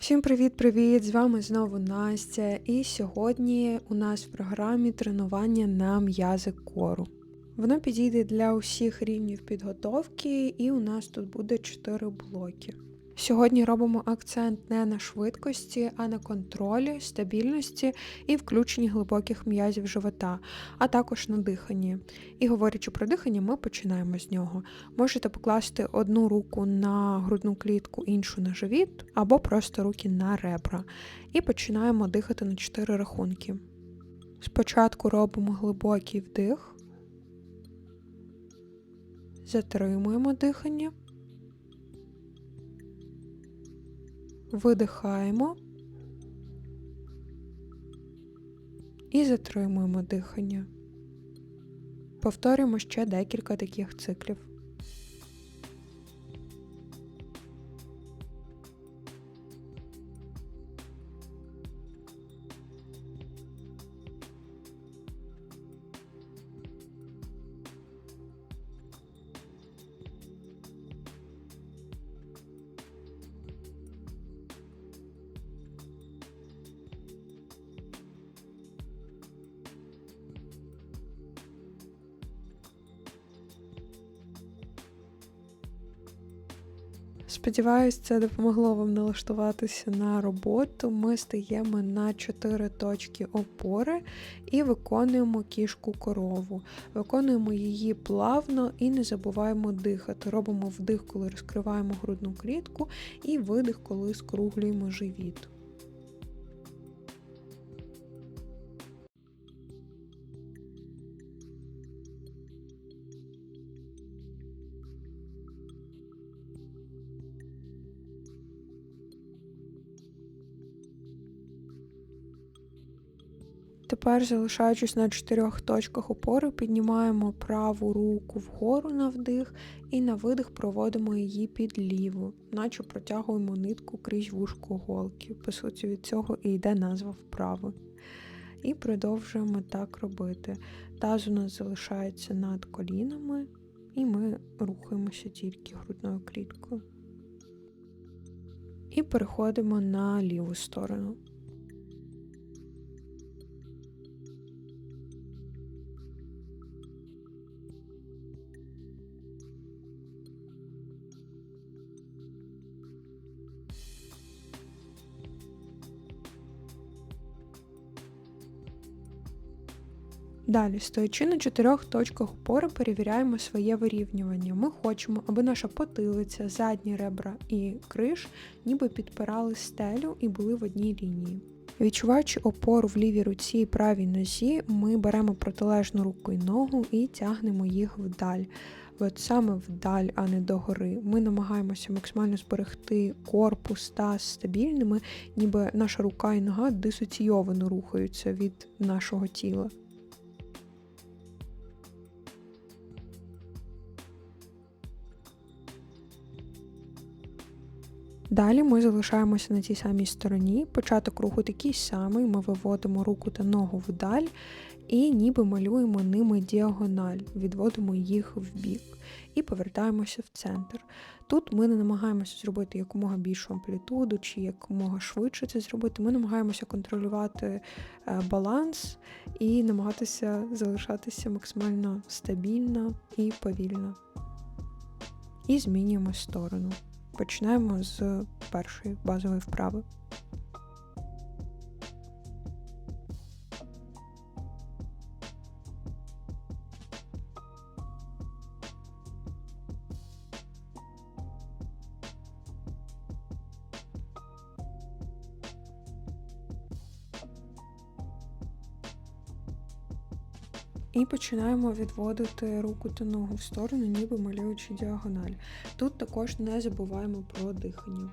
Всім привіт-привіт! З вами знову Настя. І сьогодні у нас в програмі тренування на м'язи кору. Воно підійде для усіх рівнів підготовки, і у нас тут буде 4 блоки. Сьогодні робимо акцент не на швидкості, а на контролі, стабільності і включенні глибоких м'язів живота, а також на диханні. І говорячи про дихання, ми починаємо з нього. Можете покласти одну руку на грудну клітку, іншу на живіт, або просто руки на ребра. І починаємо дихати на 4 рахунки. Спочатку робимо глибокий вдих, затримуємо дихання. Видихаємо і затримуємо дихання. Повторюємо ще декілька таких циклів. Сподіваюсь, це допомогло вам налаштуватися на роботу. Ми стаємо на 4 точки опори і виконуємо кішку корову. Виконуємо її плавно і не забуваємо дихати. Робимо вдих, коли розкриваємо грудну клітку, і видих, коли скруглюємо живіт. Тепер, залишаючись на чотирьох точках опори, піднімаємо праву руку вгору на вдих і на видих проводимо її під ліву, наче протягуємо нитку крізь вушку голки. По суті, від цього і йде назва вправи. І продовжуємо так робити. Таз у нас залишається над колінами, і ми рухаємося тільки грудною кліткою. І переходимо на ліву сторону. Далі, стоячи на чотирьох точках опори, перевіряємо своє вирівнювання. Ми хочемо, аби наша потилиця, задні ребра і криш ніби підпирали стелю і були в одній лінії. Відчуваючи опору в лівій руці і правій нозі, ми беремо протилежну руку і ногу і тягнемо їх вдаль. От саме вдаль, а не догори. Ми намагаємося максимально зберегти корпус та стабільними, ніби наша рука і нога дисоційовано рухаються від нашого тіла. Далі ми залишаємося на тій самій стороні. Початок руху такий самий, ми виводимо руку та ногу вдаль і ніби малюємо ними діагональ, відводимо їх в бік і повертаємося в центр. Тут ми не намагаємося зробити якомога більшу амплітуду чи якомога швидше це зробити. Ми намагаємося контролювати е, баланс і намагатися залишатися максимально стабільно і повільно. І змінюємо сторону. Почнемо з першої базової вправи. І починаємо відводити руку та ногу в сторону, ніби малюючи діагональ. Тут також не забуваємо про дихання.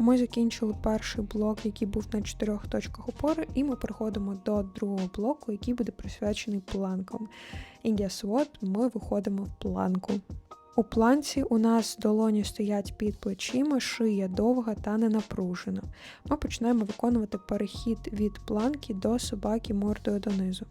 Ми закінчили перший блок, який був на чотирьох точках опори, і ми переходимо до другого блоку, який буде присвячений планкам. І guess what? ми виходимо в планку. У планці у нас долоні стоять під плечима, шия довга та не напружена. Ми починаємо виконувати перехід від планки до собаки мордою донизу.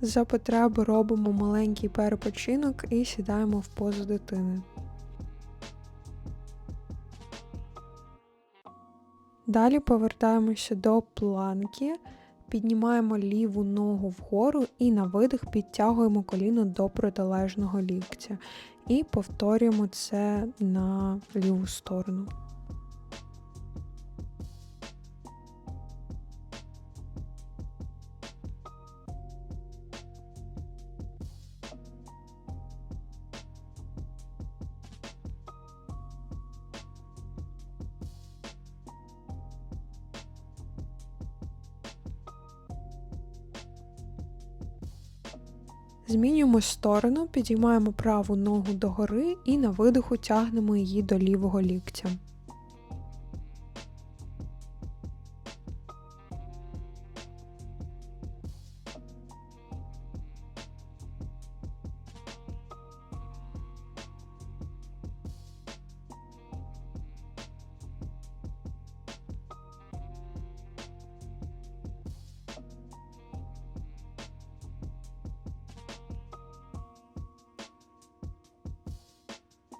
За потреби робимо маленький перепочинок і сідаємо в позу дитини. Далі повертаємося до планки, піднімаємо ліву ногу вгору і на видих підтягуємо коліно до протилежного ліктя. І повторюємо це на ліву сторону. Змінюємо сторону, підіймаємо праву ногу догори і на видиху тягнемо її до лівого ліктя.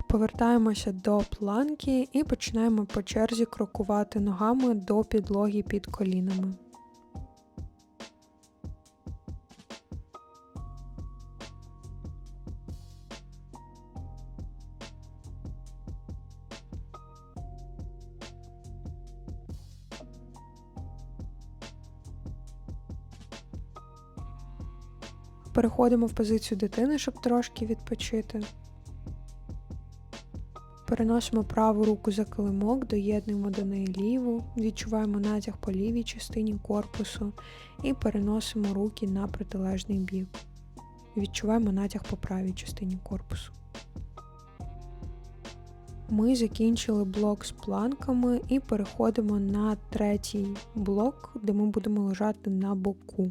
Повертаємося до планки і починаємо по черзі крокувати ногами до підлоги під колінами. Переходимо в позицію дитини, щоб трошки відпочити. Переносимо праву руку за килимок, доєднуємо до неї ліву, відчуваємо натяг по лівій частині корпусу і переносимо руки на протилежний бік. Відчуваємо натяг по правій частині корпусу. Ми закінчили блок з планками і переходимо на третій блок, де ми будемо лежати на боку.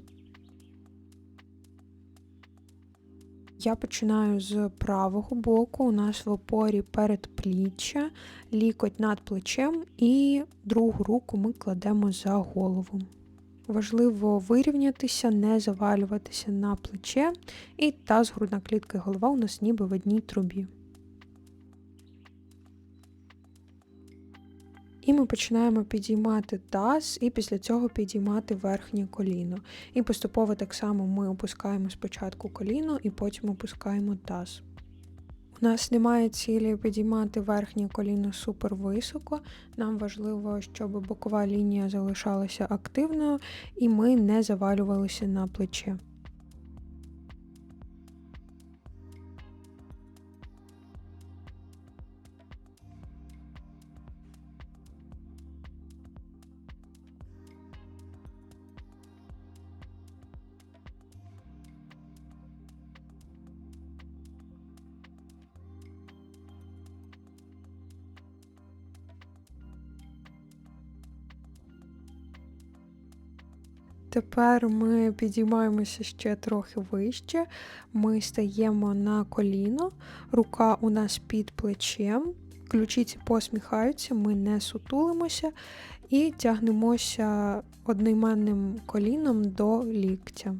Я починаю з правого боку. У нас в опорі передпліччя, лікоть над плечем і другу руку ми кладемо за голову. Важливо вирівнятися, не завалюватися на плече, і таз, грудна клітка і голова у нас ніби в одній трубі. І ми починаємо підіймати таз, і після цього підіймати верхнє коліно. І поступово так само ми опускаємо спочатку коліно і потім опускаємо таз. У нас немає цілі підіймати верхнє коліно супер високо. Нам важливо, щоб бокова лінія залишалася активною і ми не завалювалися на плече. Тепер ми підіймаємося ще трохи вище. Ми стаємо на коліно, рука у нас під плечем, ключиці посміхаються, ми не сутулимося і тягнемося одноіменним коліном до ліктя.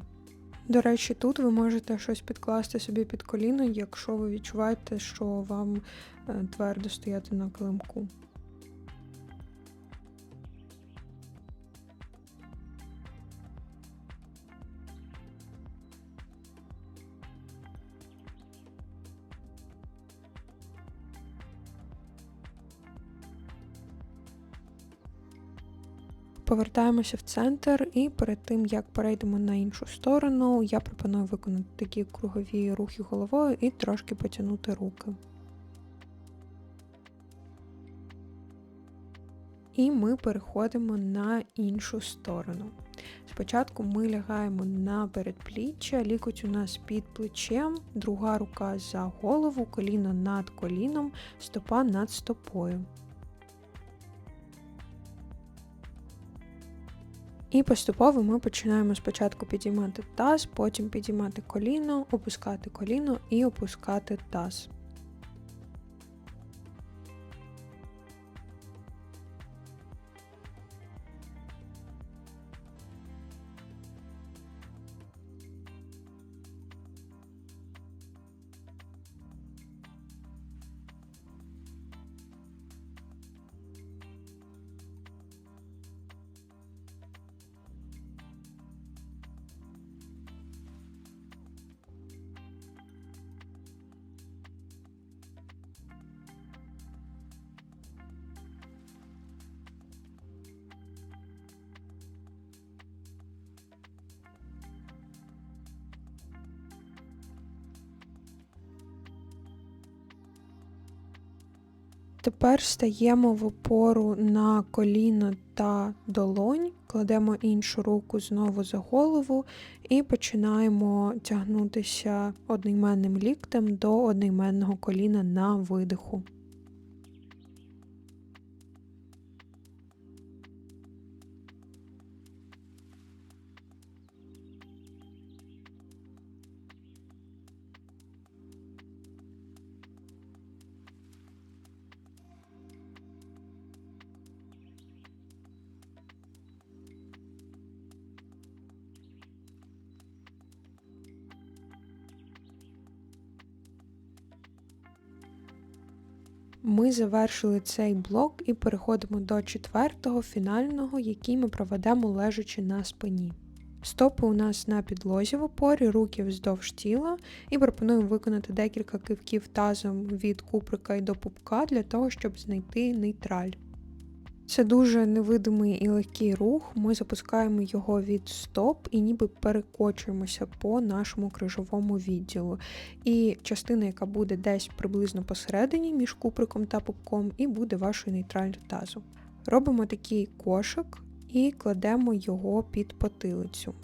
До речі, тут ви можете щось підкласти собі під коліно, якщо ви відчуваєте, що вам е, твердо стояти на килимку. повертаємося в центр, і перед тим як перейдемо на іншу сторону, я пропоную виконати такі кругові рухи головою і трошки потягнути руки. І ми переходимо на іншу сторону. Спочатку ми лягаємо на передпліччя, лікоть у нас під плечем, друга рука за голову, коліно над коліном, стопа над стопою. І поступово ми починаємо спочатку підіймати таз, потім підіймати коліно, опускати коліно і опускати таз. Тепер стаємо в опору на коліно та долонь, кладемо іншу руку знову за голову і починаємо тягнутися одноіменним ліктем до одноіменного коліна на видиху. Ми завершили цей блок і переходимо до четвертого, фінального, який ми проведемо лежачи на спині. Стопи у нас на підлозі в опорі, руки вздовж тіла, і пропонуємо виконати декілька кивків тазом від куприка і до пупка для того, щоб знайти нейтраль. Це дуже невидимий і легкий рух. Ми запускаємо його від стоп і ніби перекочуємося по нашому крижовому відділу. І частина, яка буде десь приблизно посередині між куприком та пупком, і буде вашою нейтральною тазом. Робимо такий кошик і кладемо його під потилицю.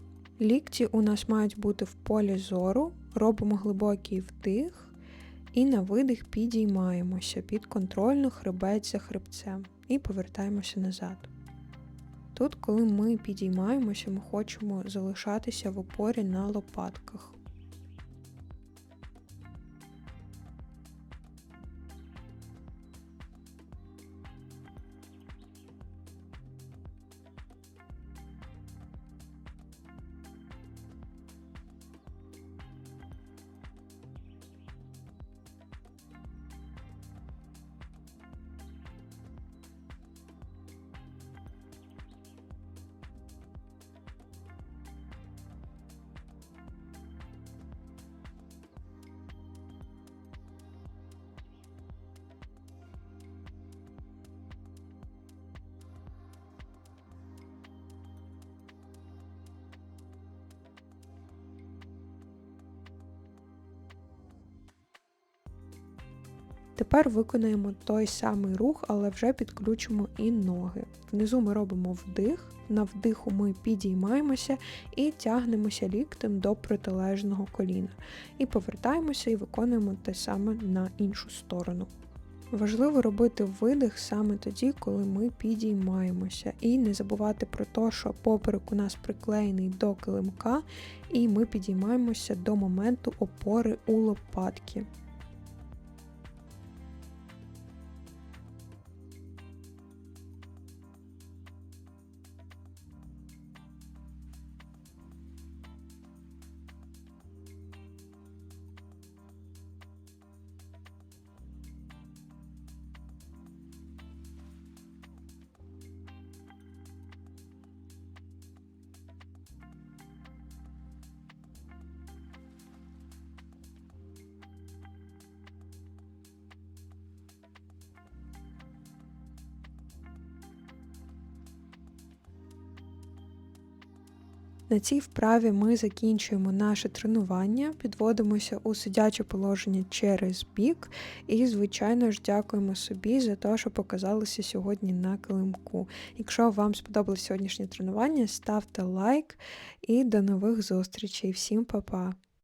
Лікті у нас мають бути в полі зору, робимо глибокий вдих. І на видих підіймаємося під контрольно хребець за хребцем і повертаємося назад. Тут, коли ми підіймаємося, ми хочемо залишатися в опорі на лопатках. Тепер виконаємо той самий рух, але вже підключимо і ноги. Внизу ми робимо вдих, на вдиху ми підіймаємося і тягнемося ліктем до протилежного коліна. І повертаємося і виконуємо те саме на іншу сторону. Важливо робити видих саме тоді, коли ми підіймаємося, і не забувати про те, що поперек у нас приклеєний до килимка, і ми підіймаємося до моменту опори у лопатки. На цій вправі ми закінчуємо наше тренування, підводимося у сидяче положення через бік і, звичайно ж, дякуємо собі за те, що показалися сьогодні на килимку. Якщо вам сподобалось сьогоднішнє тренування, ставте лайк і до нових зустрічей. Всім па-па!